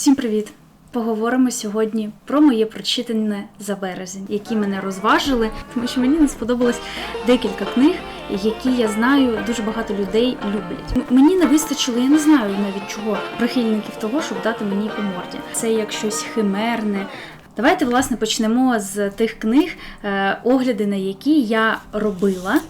Всім привіт! Поговоримо сьогодні про моє прочитане за березень, які мене розважили, тому що мені не сподобалось декілька книг, які я знаю дуже багато людей люблять. Мені не вистачило, я не знаю навіть чого прихильників того, щоб дати мені по морді. Це як щось химерне. Давайте власне почнемо з тих книг, е, огляди на які я робила.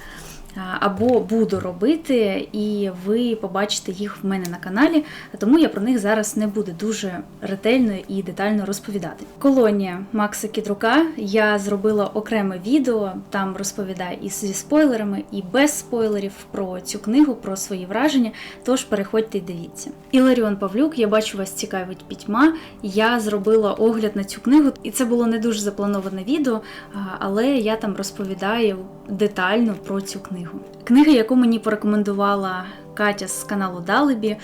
Або буду робити, і ви побачите їх в мене на каналі, тому я про них зараз не буду дуже ретельно і детально розповідати. Колонія Макса Кідрука я зробила окреме відео, там розповідаю і зі спойлерами, і без спойлерів про цю книгу, про свої враження. Тож переходьте і дивіться. Іларіон Павлюк, я бачу, вас цікавить пітьма. Я зробила огляд на цю книгу, і це було не дуже заплановане відео, але я там розповідаю детально про цю книгу. Книга, яку мені порекомендувала Катя з каналу Далебі е,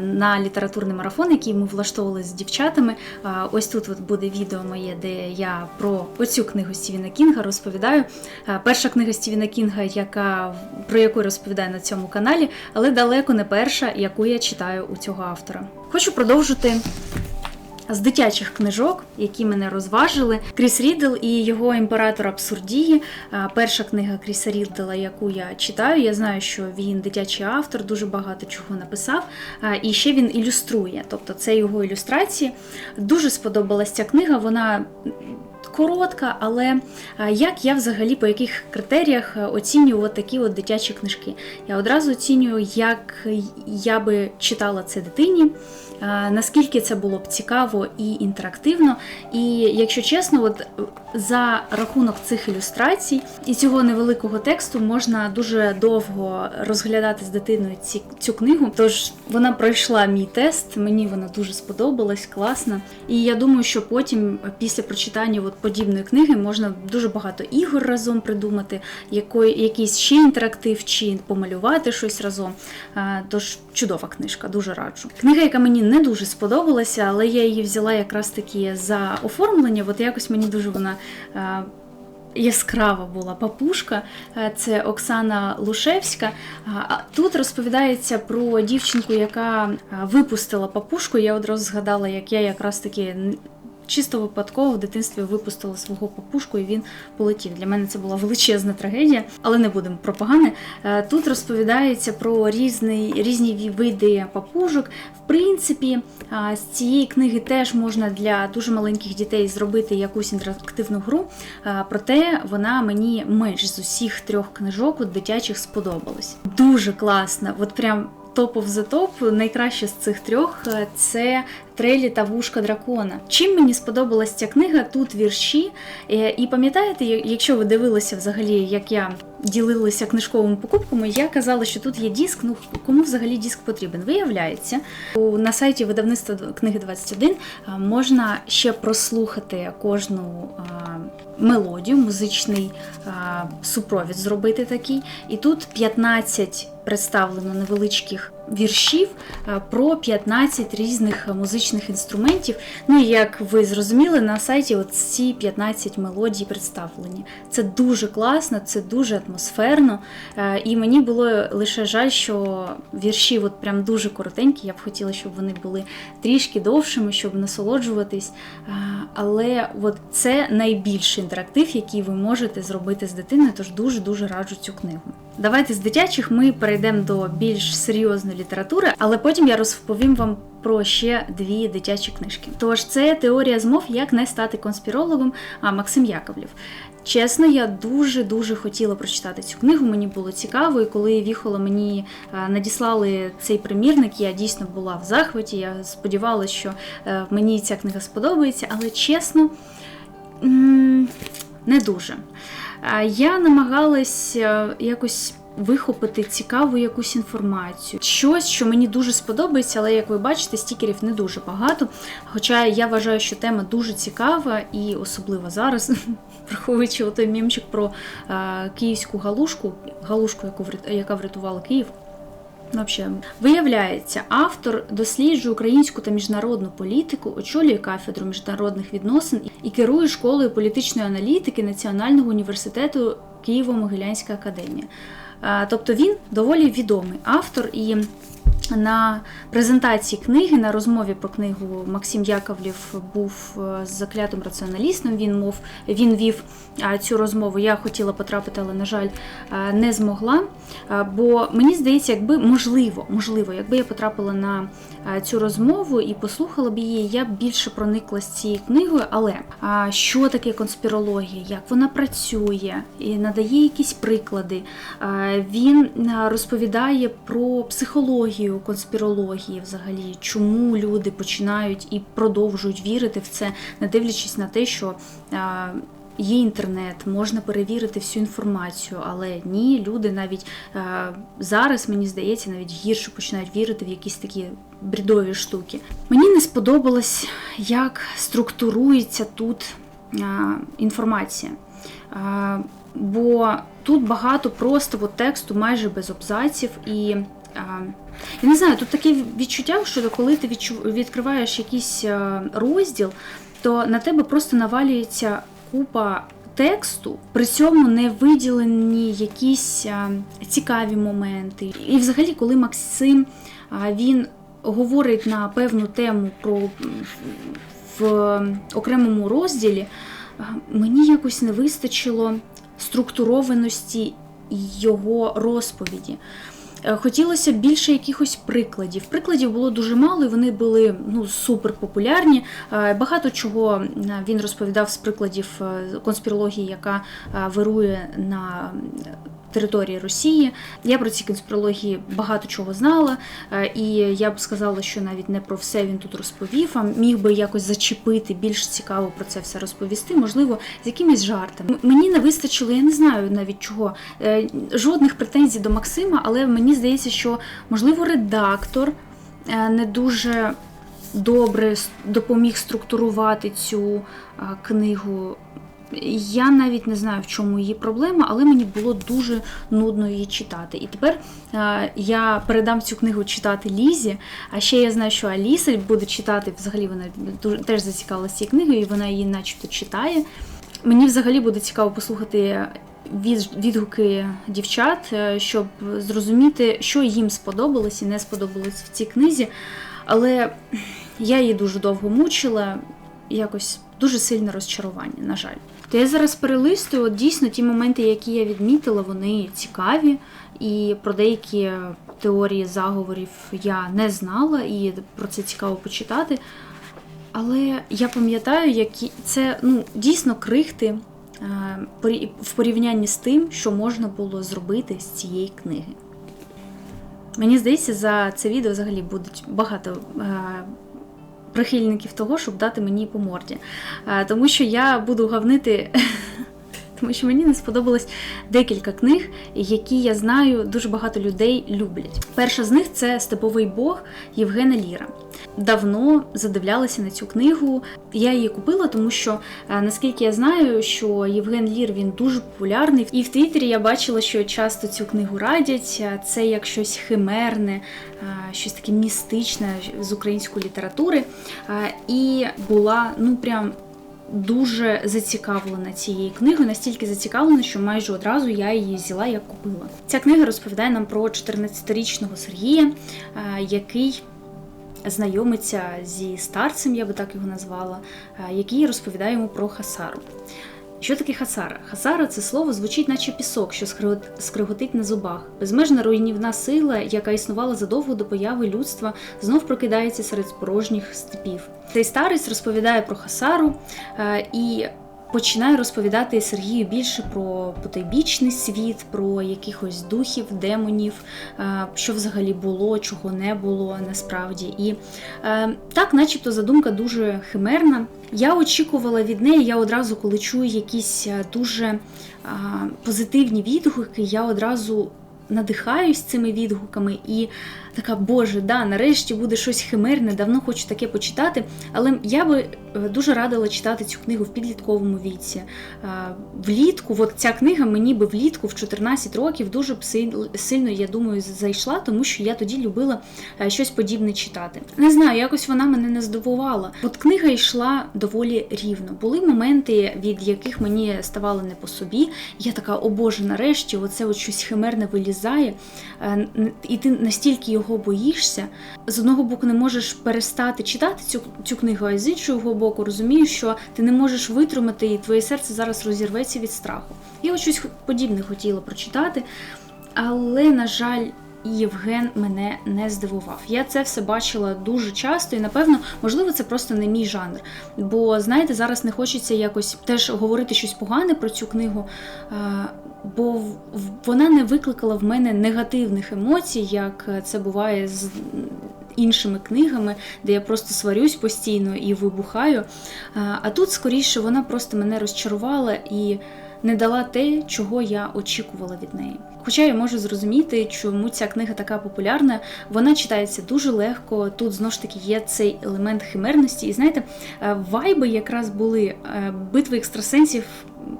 на літературний марафон, який ми влаштовували з дівчатами. Е, Ось тут от буде відео моє, де я про оцю книгу Стівена Кінга розповідаю. Е, Перша книга Стівена Кінга, яка про яку я розповідаю на цьому каналі, але далеко не перша, яку я читаю у цього автора. Хочу продовжити з дитячих книжок, які мене розважили. Кріс Рідл і його імператор Абсурдії. Перша книга Кріса Ріддела, яку я читаю. Я знаю, що він дитячий автор, дуже багато чого написав. І ще він ілюструє. Тобто це його ілюстрації. Дуже сподобалася ця книга. Вона. Коротка, але як я взагалі по яких критеріях е, оцінюю от такі от дитячі книжки? Я одразу оцінюю, як я би читала це дитині, наскільки це було б цікаво і інтерактивно. І якщо чесно, от за рахунок цих ілюстрацій і цього невеликого тексту можна дуже довго розглядати з дитиною ці, цю книгу. Тож вона пройшла мій тест, мені вона дуже сподобалась, класна. І я думаю, що потім, після прочитання от подібної книги, можна дуже багато ігор разом придумати, якої, якийсь ще інтерактив чи помалювати щось разом. Тож чудова книжка, дуже раджу. Книга, яка мені не дуже сподобалася, але я її взяла якраз таки за оформлення. От якось мені дуже вона. Яскрава була папушка, це Оксана Лушевська. Тут розповідається про дівчинку, яка випустила папушку. Я одразу згадала, як я якраз таки чисто випадково в дитинстві випустила свого папушку, і він полетів. Для мене це була величезна трагедія, але не будемо про погане. Е, Тут розповідається про різний, різні види папужок. В принципі, з цієї книги теж можна для дуже маленьких дітей зробити якусь інтерактивну гру. Проте вона мені менш з усіх трьох книжок от дитячих сподобалась. Дуже класна, от прям. Топ of the top, найкраще з цих трьох е, це Трелі та вушка дракона. Чим мені сподобалась ця книга? Тут вірші. Е, І пам'ятаєте, якщо ви дивилися взагалі, як я ділилася книжковими покупками, я казала, що тут є диск. Ну кому взагалі диск потрібен? Виявляється, на сайті видавництва книги 21 можна ще прослухати кожну мелодію, музичний супровід зробити такий. І тут 15 представлено невеличких віршів про 15 різних музичних інструментів. Ну і як ви зрозуміли, на сайті от ці 15 мелодій представлені. Це дуже класно, це дуже атмосферно. Е, І мені було лише жаль, що вірші от прям дуже коротенькі. Я б хотіла, щоб вони були трішки довшими, щоб насолоджуватись. Е, Але от це найбільший інтерактив, який ви можете зробити з дитиною, тож дуже-дуже раджу цю книгу. Давайте з дитячих ми перейдемо до більш серйозної літератури, але потім я розповім вам про ще дві дитячі книжки. Тож це теорія змов, як не стати конспірологом, а Максим Яковлів. Чесно, я дуже дуже хотіла прочитати цю книгу. Мені було цікаво, і коли віхола мені е, надіслали цей примірник, я дійсно була в захваті. Я сподівалася, що е, мені ця книга сподобається, але чесно, не дуже. Е, Я намагалась якось вихопити цікаву якусь інформацію. Щось, що мені дуже сподобається, але як ви бачите, стікерів не дуже багато. Хоча я вважаю, що тема дуже цікава і особливо зараз, враховуючи той мімчик про е, київську галушку, галушку, яка врятувала Київ. Вообще, виявляється, автор досліджує українську та міжнародну політику, очолює кафедру міжнародних відносин і керує школою політичної аналітики Національного університету Києво-Могилянська академія. А, Тобто він доволі відомий автор і на презентації книги, на розмові про книгу Максим Яковлів був е, з заклятим раціоналістом. Він мов він вів цю розмову. Я хотіла потрапити, але на жаль, е, не змогла. Е, Бо мені здається, якби можливо, можливо, якби я потрапила на цю розмову і послухала б її, я б більше проникла з цією книгою. Але що таке конспірологія, як вона працює, і надає якісь приклади. Він розповідає про психологію конспірології, взагалі, чому люди починають і продовжують вірити в це, не дивлячись на те, що. Є інтернет, можна перевірити всю інформацію, але ні, люди навіть зараз, мені здається, навіть гірше починають вірити в якісь такі бредові штуки. Мені не сподобалось, як структурується тут е, інформація. Е, бо тут багато просто от тексту, майже без абзаців, і а, я не знаю, тут таке відчуття, що коли ти відкриваєш якийсь е, розділ, то на тебе просто навалюється купа тексту, при цьому не виділені якісь е, цікаві моменти. І взагалі, коли Максим він говорить на певну тему про в окремому розділі, мені якось не вистачило структурованості його розповіді. Е, Хотілося більше якихось прикладів. Прикладів було дуже мало, і вони були ну супер популярні. Е, Багато чого е, він розповідав з прикладів конспірології, яка вирує на території Росії. Я про ці конспірології багато чого знала, е, і я б сказала, що навіть не про все він тут розповів, а міг би якось зачепити більш цікаво про це все розповісти, можливо, з якимись жартами. Мені не вистачило, я не знаю навіть чого. е, Жодних претензій до Максима, але мені здається, що можливо редактор е, не дуже добре допоміг структурувати цю книгу. Я навіть не знаю, в чому її проблема, але мені було дуже нудно її читати. І тепер е, я передам цю книгу читати Лізі. А ще я знаю, що Аліса буде читати, взагалі вона дуже теж зацікавилася цією книгою, і вона її начебто читає. Мені взагалі буде цікаво послухати від, відгуки дівчат, е, щоб зрозуміти, що їм сподобалось і не сподобалось в цій книзі. Але я її дуже довго мучила, якось дуже сильне розчарування, на жаль. То я зараз перелистую, от дійсно ті моменти, які я відмітила, вони цікаві, і про деякі теорії заговорів я не знала, і про це цікаво почитати. Але я пам'ятаю, які це ну, дійсно крихти е, в порівнянні з тим, що можна було зробити з цієї книги. Мені здається, за це відео взагалі будуть багато е, прихильників того, щоб дати мені по морді. Е, тому що я буду гавнити. Тому що мені не сподобалось декілька книг, які я знаю, дуже багато людей люблять. Перша з них це Степовий Бог Євгена Ліра. Давно задивлялася на цю книгу. Я її купила, тому що е, наскільки я знаю, що Євген Лір він дуже популярний. І в Твіттері я бачила, що часто цю книгу радять. Е, Це як щось химерне, е, щось таке містичне з української літератури. І була ну прям дуже зацікавлена цією книгою, настільки зацікавлена, що майже одразу я її взяла як купила. Ця книга розповідає нам про 14-річного Сергія, е, який знайомиться зі старцем, я би так його назвала, е, який розповідає йому про Хасару. Що таке хасара? Хасара це слово звучить, наче пісок, що скригот- скриготить на зубах. Безмежна руйнівна сила, яка існувала задовго до появи людства, знов прокидається серед порожніх степів. Цей старець розповідає про Хасару е, і починає розповідати Сергію більше про потайбічний світ, про якихось духів, демонів, е, що взагалі було, чого не було насправді. І е, так, начебто, задумка дуже химерна. Я очікувала від неї, я одразу, коли чую якісь е, дуже позитивні відгуки, я одразу надихаюсь цими відгуками і така, боже, да, нарешті буде щось химерне, давно хочу таке почитати. Але я би е, дуже радила читати цю книгу в підлітковому віці. Е, Влітку, от ця книга мені би влітку в 14 років дуже б сильно, я думаю, зайшла, тому що я тоді любила е, щось подібне читати. Не знаю, якось вона мене не здивувала. От книга йшла доволі рівно. Були моменти, від яких мені ставало не по собі. Я така, о Боже, нарешті, оце от щось химерне вилізає. Врізає, е, і ти настільки його боїшся, з одного боку не можеш перестати читати цю, цю книгу, а з іншого боку розумієш, що ти не можеш витримати, і твоє серце зараз розірветься від страху. Я от щось подібне хотіла прочитати, але, на жаль, Євген мене не здивував. Я це все бачила дуже часто, і напевно, можливо, це просто не мій жанр. Бо знаєте, зараз не хочеться якось теж говорити щось погане про цю книгу, е, бо вона не викликала в мене негативних емоцій, як це буває з іншими книгами, де я просто сварюсь постійно і вибухаю. Е, А тут, скоріше, вона просто мене розчарувала і не дала те, чого я очікувала від неї. Хоча я можу зрозуміти, чому ця книга така популярна, вона читається дуже легко. Тут знову ж таки є цей елемент химерності. І знаєте, е, вайби якраз були е, битви екстрасенсів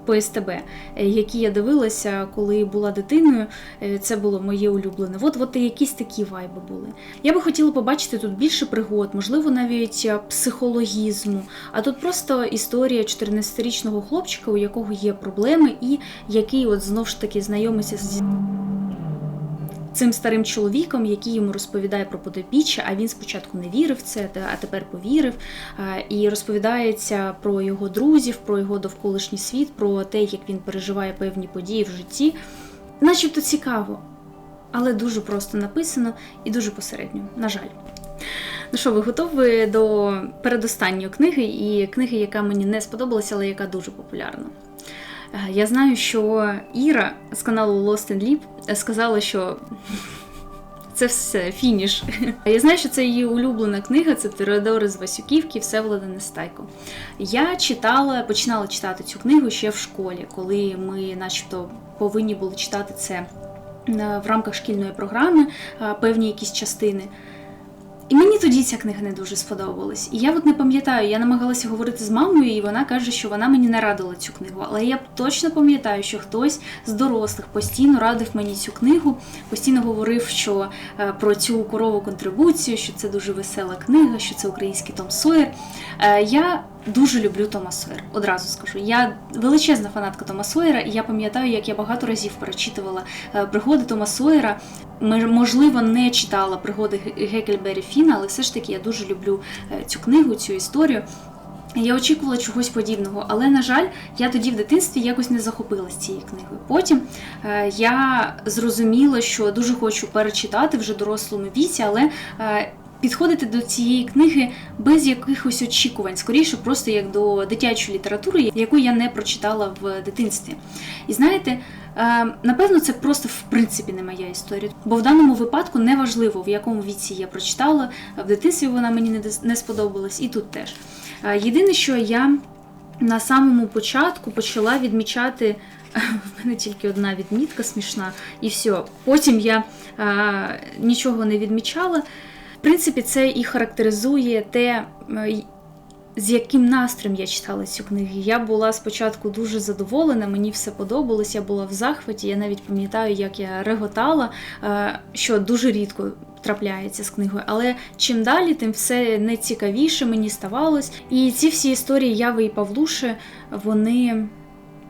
по СТБ, е, які я дивилася, коли була дитиною. Це було моє улюблене. От, от якісь такі вайби були. Я би хотіла побачити тут більше пригод, можливо, навіть психологізму. А тут просто історія 14-річного хлопчика, у якого є проблеми, і який от знов ж таки знайомиться з цим старим чоловіком, який йому розповідає про подопіччя, а він спочатку не вірив в це, а тепер повірив. І розповідається про його друзів, про його довколишній світ, про те, як він переживає певні події в житті. Начебто цікаво, але дуже просто написано і дуже посередньо, на жаль. Ну що, ви готові до передостанньої книги і книги, яка мені не сподобалася, але яка дуже популярна. Е, Я знаю, що Іра з каналу Lost and Leap сказала, що це все фініш. Я знаю, що це її улюблена книга, це Теодори з Васюківки, Всеволода Нестайко. Я читала, починала читати цю книгу ще в школі, коли ми, начебто, повинні були читати це е, в рамках шкільної програми, е, певні якісь частини. І мені тоді ця книга не дуже сподобалась. І я от не пам'ятаю, я намагалася говорити з мамою, і вона каже, що вона мені не радила цю книгу. Але я точно пам'ятаю, що хтось з дорослих постійно радив мені цю книгу, постійно говорив, що е, про цю корову контрибуцію, що це дуже весела книга, що це український Том Сойер. Е, я дуже люблю Тома Сойера, одразу скажу. Я величезна фанатка Тома Сойера, і я пам'ятаю, як я багато разів перечитувала е, пригоди Тома Сойера. Можливо, не читала пригоди Ге- Геккельбері Фіна, але все ж таки я дуже люблю е, цю книгу, цю історію. Я очікувала чогось подібного, але на жаль, я тоді в дитинстві якось не захопилась цією книгою. Потім е, я зрозуміла, що дуже хочу перечитати вже дорослому віці, але підходити до цієї книги без якихось очікувань, скоріше, просто як до дитячої літератури, яку я не прочитала в дитинстві. І знаєте, е, напевно, це просто в принципі не моя історія. Бо в даному випадку не важливо, в якому віці я прочитала. В дитинстві вона мені не сподобалась, і тут теж. Е, Єдине, що я на самому початку почала відмічати. В мене тільки одна відмітка смішна, і все. Потім я е, нічого не відмічала. В принципі, це і характеризує те, з яким настроєм я читала цю книгу. Я була спочатку дуже задоволена, мені все подобалось, я була в захваті. Я навіть пам'ятаю, як я реготала, е, що дуже рідко трапляється з книгою. Але чим далі, тим все не цікавіше мені ставалось. І ці всі історії Яви і Павлуши, вони.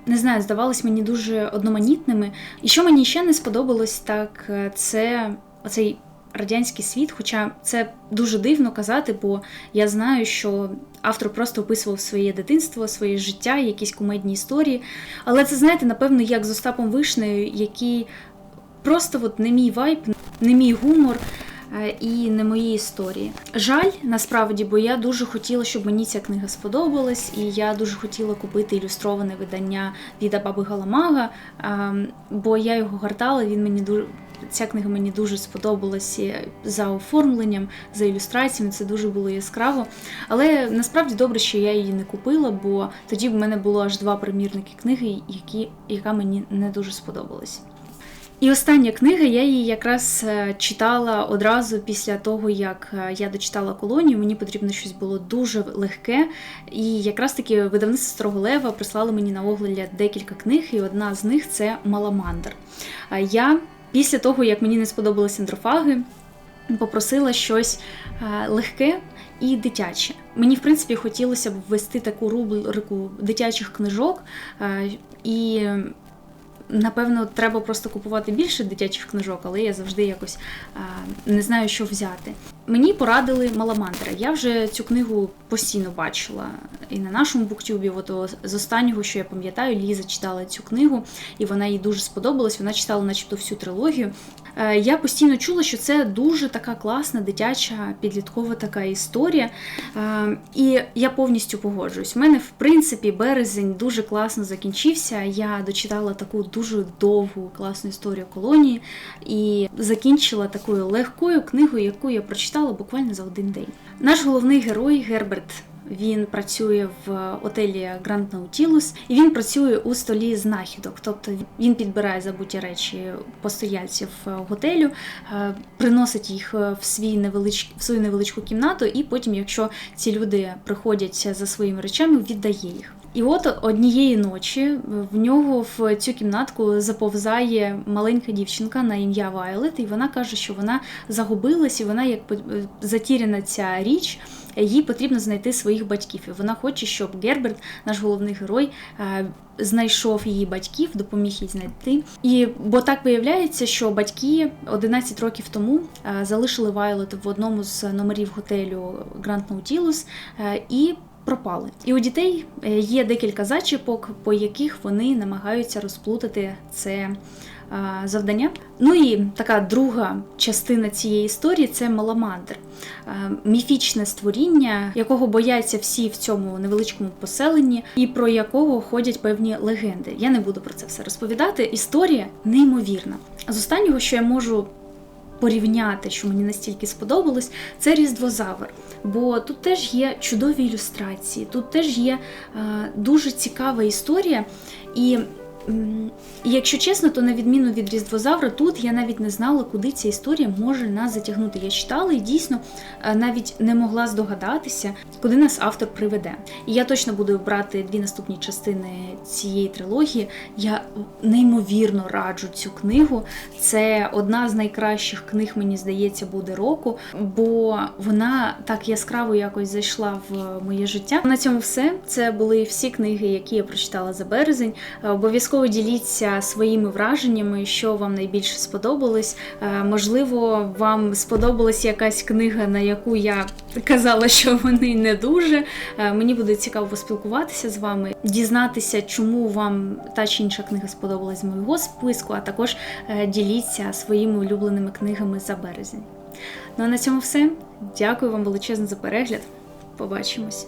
Не знаю, здавались мені дуже одноманітними. І що мені ще не сподобалось, так е, це оцей радянський світ. Хоча це дуже дивно казати, бо я знаю, що автор просто описував своє дитинство, своє життя, якісь кумедні історії. Але це, знаєте, напевно, як з Остапом Вишнею, який просто от не мій вайб, не мій гумор. е, І не мої історії. Жаль, насправді, бо я дуже хотіла, щоб мені ця книга сподобалась, і я дуже хотіла купити ілюстроване видання від Баби Галамага, ем, бо я його гартала, він мені дуже. Ця книга мені дуже сподобалась і за оформленням, за ілюстраціями. Це дуже було яскраво. Але насправді добре, що я її не купила, бо тоді в мене було аж два примірники книги, які, яка мені не дуже сподобалась. І остання книга, я її якраз е, читала одразу після того, як е, я дочитала колонію. Мені потрібно щось було дуже легке. І якраз таки видавництво Старого Лева прислало мені на огляд декілька книг, і одна з них це Маламандр. Я після того, як мені не сподобалися андрофаги, попросила щось е, легке і дитяче. Мені, в принципі, хотілося б ввести таку рубрику дитячих книжок. е, І Напевно, треба просто купувати більше дитячих книжок, але я завжди якось не знаю, що взяти. Мені порадили Маламандра. Я вже цю книгу постійно бачила і на нашому буктюбі. От з останнього, що я пам'ятаю, Ліза читала цю книгу, і вона їй дуже сподобалась. Вона читала, начебто, всю трилогію. Е, Я постійно чула, що це дуже така класна дитяча підліткова така історія. Е, І я повністю погоджуюсь. У мене, в принципі, березень дуже класно закінчився. Я дочитала таку дуже довгу класну історію колонії і закінчила такою легкою книгою, яку я прочитала буквально за один день. Наш головний герой Герберт. Він працює в отелі Grand Nautilus і він працює у столі знахідок. Тобто він підбирає забуті речі постояльців е, готелю, е, приносить їх е, в свій невелич... в свою невеличку кімнату, і потім, якщо ці люди приходять за своїми речами, віддає їх. І от однієї ночі в нього в цю кімнатку заповзає маленька дівчинка на ім'я Вайлет, і вона каже, що вона загубилась, і вона як затіряна ця річ. Їй потрібно знайти своїх батьків, і вона хоче, щоб Герберт, наш головний герой, е, знайшов її батьків, допоміг їй знайти. І бо так виявляється, що батьки 11 років тому е, залишили Вайлет в одному з номерів готелю Grand Nautilus е, і пропали. І у дітей є декілька зачіпок, по яких вони намагаються розплутати це завдання. Ну і така друга частина цієї історії це Маламандр, Е, міфічне створіння, якого бояться всі в цьому невеличкому поселенні, і про якого ходять певні легенди. Я не буду про це все розповідати. Історія неймовірна. З останнього, що я можу порівняти, що мені настільки сподобалось, це Різдвозавр. Бо тут теж є чудові ілюстрації, тут теж є е, дуже цікава історія. І якщо чесно, то на відміну від Різдвозавра, тут я навіть не знала, куди ця історія може нас затягнути. Я читала і дійсно е, навіть не могла здогадатися, куди нас автор приведе. І я точно буду брати дві наступні частини цієї трилогії. Я неймовірно раджу цю книгу. Це одна з найкращих книг, мені здається, буде року, бо вона так яскраво якось зайшла в моє життя. На цьому все. Це були всі книги, які я прочитала за березень. Е, Обов'язково діліться своїми враженнями, що вам найбільше сподобалось. Е, Можливо, вам сподобалась якась книга, на яку я казала, що вони не дуже. Е, Мені буде цікаво поспілкуватися з вами, дізнатися, чому вам та чи інша книга сподобалась з моєго списку, а також е, діліться своїми улюбленими книгами за березень. Ну а на цьому все. Дякую вам величезно за перегляд. Побачимось.